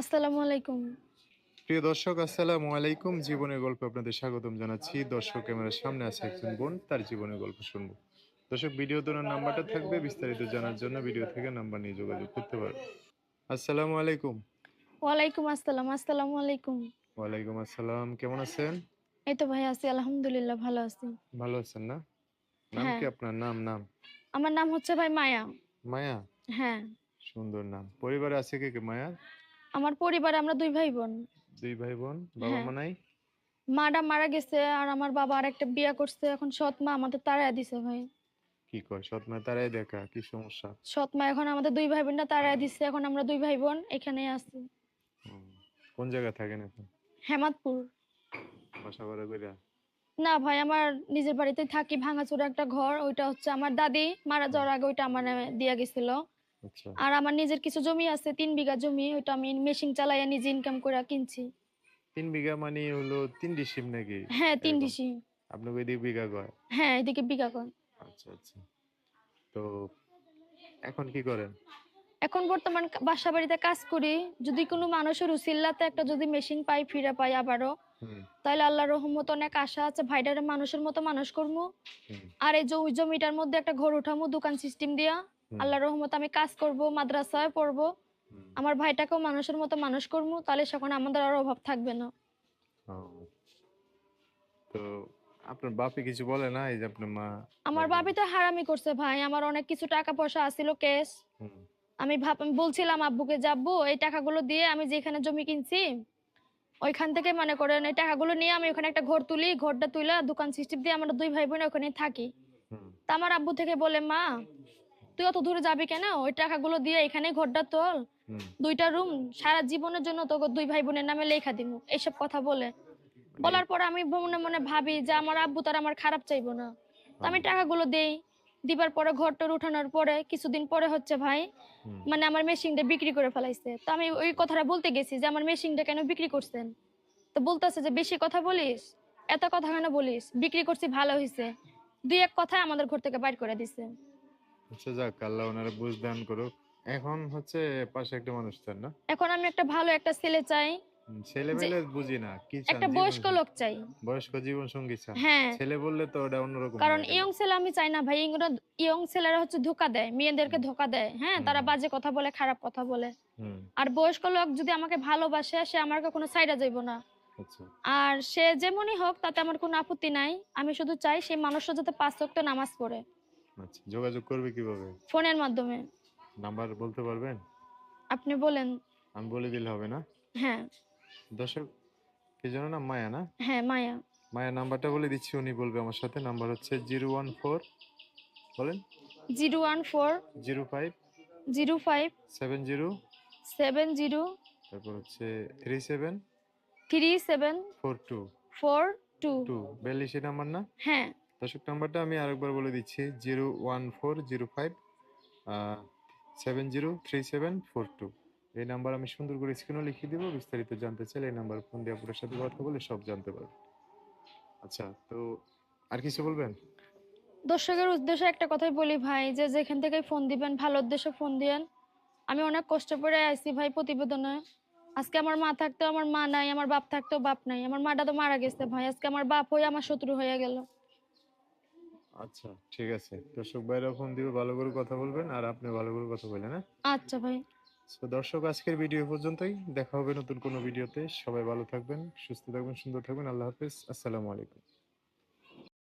আসসালামু আলাইকুম। প্রিয় দর্শক আসসালামু আলাইকুম। জীবনের গল্প আপনাদের স্বাগতম জানাচ্ছি। দর্শক ক্যামেরার সামনে আছে একজন বোন তার জীবনের গল্প শুনব। দর্শক ভিডিও তোলার নাম্বারটা থাকবে বিস্তারিত জানার জন্য ভিডিও থেকে নাম্বার নিয়ে যোগাযোগ করতে পারবে আসসালামু আলাইকুম। ওয়ালাইকুম আসসালাম আসসালামু আলাইকুম। ওয়ালাইকুম আসসালাম কেমন আছেন? এই তো ভাই আছি আলহামদুলিল্লাহ ভালো আছি। ভালো আছেন না? নাম হ্যাঁ। কি আপনার? নাম নাম? আমার নাম হচ্ছে ভাই মায়া। মায়া? হ্যাঁ। সুন্দর নাম। পরিবারে আছে কে কে মায়া? আমার পরিবারে আমরা দুই ভাই বোন দুই ভাই বোন বাবা হ্যাঁ। মা নাই? মাটা মারা গেছে আর আমার বাবা আর একটা বিয়ে করছে। এখন সৎ মা আমাদের তাড়ায় দিছে ভাই। কি কয় সৎ মা তারাই দেখা কি সমস্যা? সৎ মা এখন আমাদের দুই ভাই বোনটা তাড়ায় দিছে। এখন আমরা দুই ভাই বোন এখানেই আছি। কোন জায়গায় থাকেন এখন? হেমাদপুর। বাসা বাড়া কইরা? না ভাই আমার নিজের বাড়িতে থাকি। ভাঙাচোরা একটা ঘর ওইটা হচ্ছে আমার দাদি। মারা যাওয়ার আগে ওইটা আমার নামে দিয়া গেছিল। আর আমার নিজের কিছু জমি আছে তিন বিঘা জমি ওইটা আমি মেশিন চালাইয়া নিজে ইনকাম করে কিনছি। তিন বিঘা মানে হলো তিন ডিসিম নাকি? হ্যাঁ তিন এরকম। ডিসি আপনাকে ওইদিকে বিঘা কয় হ্যাঁ এদিকে বিঘা কর আচ্ছা আচ্ছা। তো এখন কি করেন? এখন বর্তমান বাসা বাড়িতে কাজ করি। যদি কোনো মানুষের উসিল্লাতে একটা যদি মেশিন পাই ফিরে পাই আবারও তাহলে আল্লাহ রহমত অনেক আশা আছে ভাইটারে মানুষের মতো মানুষ করব আর এই জমিটার মধ্যে একটা ঘর উঠামো দোকান সিস্টেম দিয়া। হুম, আল্লাহ রহমত আমি কাজ করব মাদ্রাসায় পড়ব। আমার ভাইটাকেও মানুষের মতো মানুষ করব তাহলে সেখন আমাদের আর অভাব থাকবে না। তো আপনার বাপে কিছু বলে না? এই যে আপনার মা আমার বাবি তো হারামি করছে ভাই আমার অনেক কিছু টাকা পয়সা আসিল কেস আমি ভাব আমি বলছিলাম আব্বুকে যাব এই টাকাগুলো দিয়ে আমি যেখানে জমি কিনছি ওইখান থেকে মনে করেন এই টাকাগুলো নিয়ে আমি ওখানে একটা ঘর তুলি ঘরটা তুলে দোকান সিস্টেম দিয়ে আমরা দুই ভাই বোন ওখানে থাকি তা আমার আব্বু থেকে বলে মা তুই অত দূরে যাবি কেন? ওই টাকাগুলো দিয়ে এখানে ঘরটা তোল। দুইটা রুম সারা জীবনের জন্য তোকে দুই ভাই বোনের নামে লেখা দিব। এইসব কথা বলে। বলার পর আমি মনে মনে ভাবি যে আমার আব্বু তার আমার খারাপ চাইব না। তো আমি টাকাগুলো দেই। দিবার পরে ঘরটার উঠানোর পরে কিছুদিন পরে হচ্ছে ভাই মানে আমার মেশিনটা বিক্রি করে ফেলাইছে। তো আমি ওই কথাটা বলতে গেছি যে আমার মেশিনটা কেন বিক্রি করছেন? তো বলতেছে যে বেশি কথা বলিস? এত কথা কেন বলিস? বিক্রি করছি ভালো হয়েছে দুই এক কথায় আমাদের ঘর থেকে বাইর করে দিছে। আচ্ছা যাক আল্লাহ ওনারা বুঝ দান করুক। এখন হচ্ছে পাশে একটা মানুষ চান না? এখন আমি একটা ভালো একটা ছেলে চাই। ছেলে মেলে বুঝি না কি চান? একটা বয়স্ক লোক চাই। বয়স্ক জীবন সঙ্গী চান? হ্যাঁ। ছেলে বললে তো ওটা অন্যরকম কারণ ইয়ং ছেলে আমি চাই না ভাই ইয়ং ছেলেরা হচ্ছে ধোকা দেয় মেয়েদেরকে ধোকা দেয় হ্যাঁ? তারা বাজে কথা বলে খারাপ কথা বলে। আর বয়স্ক লোক যদি আমাকে ভালোবাসে সে আমার কোনো সাইডা যাইব না। আচ্ছা। আর সে যেমনই হোক তাতে আমার কোনো আপত্তি নাই। আমি শুধু চাই সেই মানুষটা যাতে পাঁচ ওয়াক্ত নামাজ পড়ে। আচ্ছা যোগাযোগ করবে কীভাবে? ফোনের মাধ্যমে। নাম্বার বলতে পারবেন? আপনি বলেন। আমি বলে দিলে হবে না? হ্যাঁ। দর্শক কি জানো না মায়া না? হ্যাঁ মায়া। মায়ের নাম্বারটা বলে দিচ্ছি উনি বলবে আমার সাথে। নাম্বার হচ্ছে জিরো ওয়ান ফোর বলেন? Zero one four zero five zero five seven zero seven zero তারপর হচ্ছে three seven three seven four two. Four two. Two বিয়াল্লিশে number না? হ্যাঁ। দর্শক নাম্বারটা আমি আরেকবার বলে দিচ্ছি, zero one four zero five seven zero three seven four two. এই নাম্বার আমি সুন্দর করে স্ক্রিনও লিখিয়ে দিব, বিস্তারিত জানতে চাইলে এই নাম্বার ফোন দিয়ে আপনার সাথে কথা বলে সব জানতে পারবেন। আচ্ছা তো আর কিছু বলবেন? দর্শকের উদ্দেশ্যে একটা কথাই বলি ভাই, যে যেখান থেকে ফোন দিবেন, ভালো উদ্দেশ্যে ফোন দিয়েন। আমি অনেক কষ্ট করে আইছি ভাই প্রতিবেদনে। আজকে আমার মা থাকতেও আমার মা নাই, আমার বাপ থাকতেও বাপ নাই। আমার মাটা তো মারা গেছে ভাই, আজকে আমার বাপ হয়ে আমার শত্রু হয়ে গেল। আচ্ছা ঠিক আছে। দর্শক ভাইরা ফোন দিবে ভালো করে কথা বলবেন আর আপনি ভালো করে কথা বলেন হ্যাঁ? আচ্ছা ভাই। তো দর্শক আজকের ভিডিও পর্যন্তই। দেখা হবে নতুন কোনো ভিডিওতে সবাই ভালো থাকবেন সুস্থ থাকবেন সুন্দর থাকবেন। আল্লাহ হাফেজ। আসসালামু আলাইকুম।